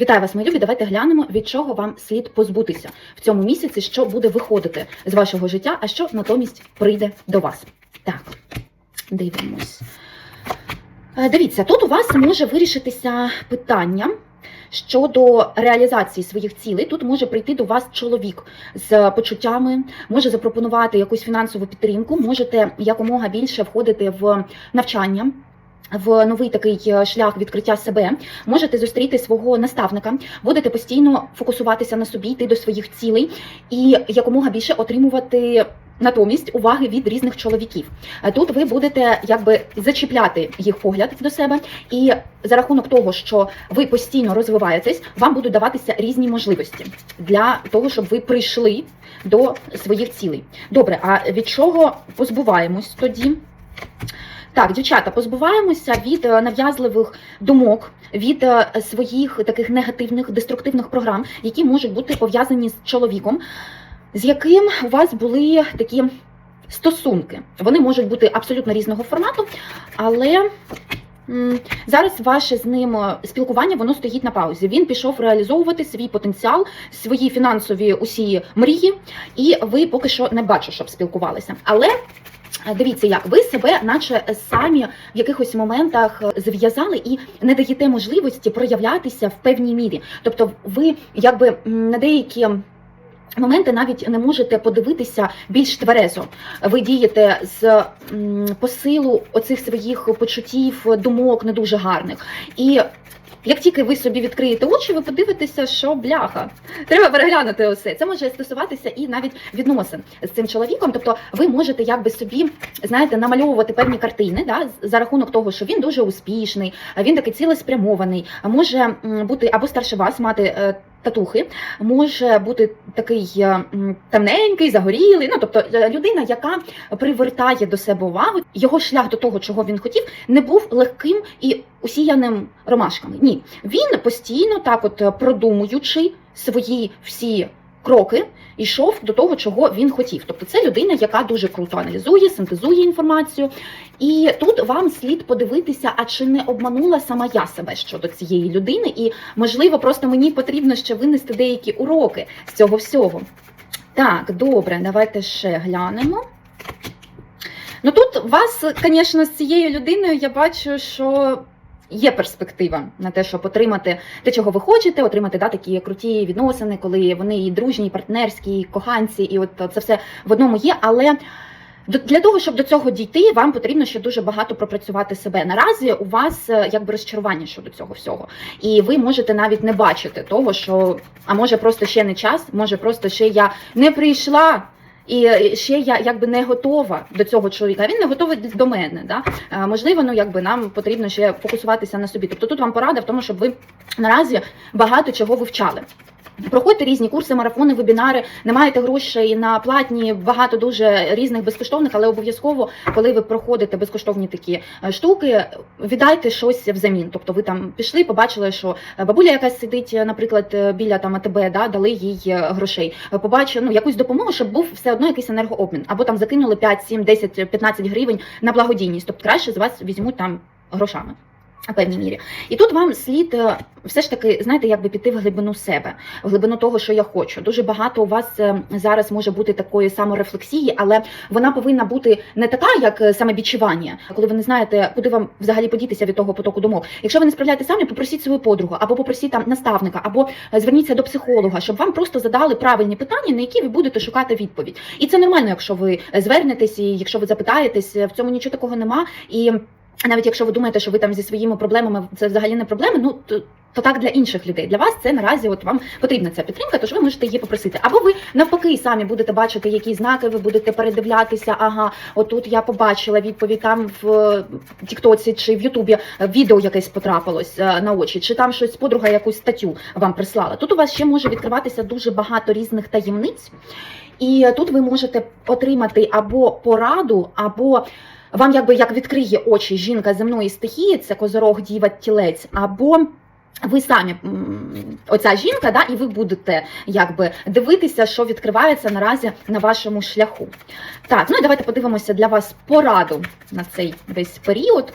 Вітаю вас, мої любі. Давайте глянемо, від чого вам слід позбутися в цьому місяці, що буде виходити з вашого життя, а що натомість прийде до вас. Так, дивимось. Е, Дивіться, тут у вас може вирішитися питання щодо реалізації своїх цілей. Тут може прийти до вас чоловік з почуттями, може запропонувати якусь фінансову підтримку, можете якомога більше входити в навчання. В новий такий е, шлях відкриття себе можете зустріти свого наставника, будете постійно фокусуватися на собі, йти до своїх цілей і якомога більше отримувати натомість уваги від різних чоловіків. Е, Тут ви будете якби зачіпляти їх погляд до себе, і за рахунок того, що ви постійно розвиваєтесь, вам будуть даватися різні можливості для того, щоб ви прийшли до своїх цілей. Добре, а від чого позбуваємось тоді? Так, дівчата, позбуваємося від е, нав'язливих думок, від е, своїх таких негативних деструктивних програм, які можуть бути пов'язані з чоловіком, з яким у вас були такі стосунки. Вони можуть бути абсолютно різного формату, але зараз ваше з ним е, спілкування воно стоїть на паузі. Він пішов реалізовувати свій потенціал, свої фінансові усі мрії, і ви поки що не бачу, щоб спілкувалися. Але Дивіться, як ви себе, наче самі в якихось моментах е, зв'язали і не даєте можливості проявлятися в певній мірі. Тобто, ви якби на деякі. Моменти навіть не можете подивитися більш тверезо. Ви дієте з посилу оцих своїх почуттів, думок не дуже гарних. І як тільки ви собі відкриєте очі, ви подивитеся, що бляха. Треба переглянути усе. Це може стосуватися і навіть відносин з цим чоловіком. Тобто, ви можете якби собі знаєте намальовувати певні картини, да, за рахунок того, що він дуже успішний, він такий цілеспрямований, може бути або старше вас, мати. Татухи може бути такий е, темненький, загорілий. Ну тобто е, людина, яка привертає до себе увагу, його шлях до того, чого він хотів, не був легким і усіяним ромашками. Ні, він постійно так, от е, продумуючи свої всі кроки, йшов до того, чого він хотів. Тобто, це людина, яка дуже круто аналізує, синтезує інформацію. І тут вам слід подивитися, а чи не обманула сама я себе щодо цієї людини, і можливо, просто мені потрібно ще винести деякі уроки з цього всього. Так, добре, давайте ще глянемо. Ну тут вас, звісно, з цією людиною я бачу, що є перспектива на те, щоб отримати те, чого ви хочете, отримати да, такі круті відносини, коли вони і дружні, і партнерські, і коханці, і от це все в одному є. Але для того, щоб до цього дійти, вам потрібно ще дуже багато пропрацювати себе. Наразі у вас е, якби розчарування щодо цього всього, і ви можете навіть не бачити того, що а може просто ще не час, може просто ще я не прийшла. І ще я якби не готова до цього чоловіка. Він не готовий до мене. Да? Е, Можливо, ну якби нам потрібно ще фокусуватися на собі. Тобто тут вам порада в тому, щоб ви наразі багато чого вивчали. Проходьте різні курси, марафони, вебінари, не маєте грошей на платні, багато дуже різних безкоштовних, але обов'язково, коли ви проходите безкоштовні такі е, штуки, віддайте щось взамін. Тобто ви там пішли, побачили, що е, бабуля якась сидить, е, наприклад, біля там АТБ, да, дали їй грошей. Побачили ну, якусь допомогу, щоб був все одно якийсь енергообмін. Або там закинули 5, 7, 10, 15 гривень на благодійність. Тобто краще з вас візьмуть там грошами. В певній мірі, і тут вам слід е, все ж таки, знаєте, якби піти в глибину себе, в глибину того, що я хочу. Дуже багато у вас е, зараз може бути такої саморефлексії, але вона повинна бути не така, як е, самовідчування, коли ви не знаєте, куди вам взагалі подітися від того потоку думок. Якщо ви не справляєте самі, попросіть свою подругу, або попросіть там наставника, або е, зверніться до психолога, щоб вам просто задали правильні питання, на які ви будете шукати відповідь. І це нормально, якщо ви звернетесь, і якщо ви запитаєтесь, в цьому нічого такого нема. І навіть якщо ви думаєте, що ви там зі своїми проблемами це взагалі не проблеми, ну то. То так для інших людей. Для вас це наразі от вам потрібна ця підтримка, тож ви можете її попросити. Або ви навпаки самі будете бачити, які знаки ви будете передивлятися. Ага, отут я побачила відповідь там в Тіктоці чи в Ютубі відео якесь потрапилось е, на очі, чи там щось подруга якусь статтю вам прислала. Тут у вас ще може відкриватися дуже багато різних таємниць, і тут ви можете отримати або пораду, або вам якби як відкриє очі жінка земної стихії, це козорог, діва, тілець, або ви самі оця жінка, да, і ви будете якби дивитися, що відкривається наразі на вашому шляху. Так, ну і давайте подивимося для вас пораду на цей весь період.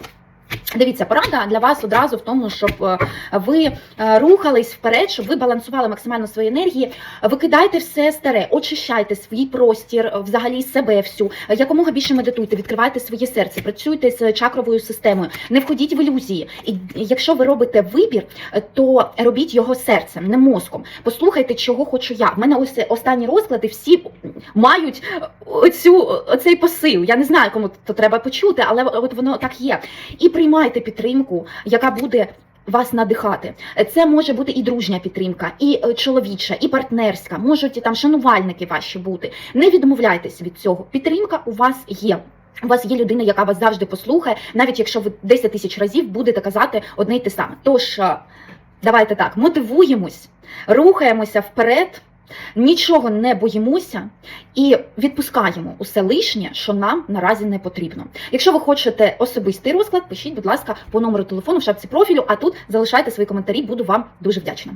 Дивіться, порада для вас одразу в тому, щоб е, ви е, рухались вперед, щоб ви балансували максимально свої енергії. Викидайте все старе, очищайте свій простір, е, взагалі себе всю. Якомога більше медитуйте, відкривайте своє серце, працюйте з чакровою системою, не входіть в ілюзії. І якщо ви робите вибір, то робіть його серцем, не мозком. Послухайте, чого хочу я. В мене ось останні розклади всі мають оцю оцей посил. Я не знаю, кому то треба почути, але от воно так є. І приймайте підтримку, яка буде. Вас надихати. Це може бути і дружня підтримка, і е, чоловіча, і партнерська, можуть і там шанувальники ваші бути. Не відмовляйтесь від цього. Підтримка у вас є. У вас є людина, яка вас завжди послухає, навіть якщо ви 10 тисяч разів будете казати одне й те саме. Тож е, давайте так, мотивуємось, рухаємося вперед, нічого не боїмося і відпускаємо усе лишнє, що нам наразі не потрібно. Якщо ви хочете особистий розклад, пишіть, будь ласка, по номеру телефону в шапці профілю, а тут залишайте свої коментарі, буду вам дуже вдячна.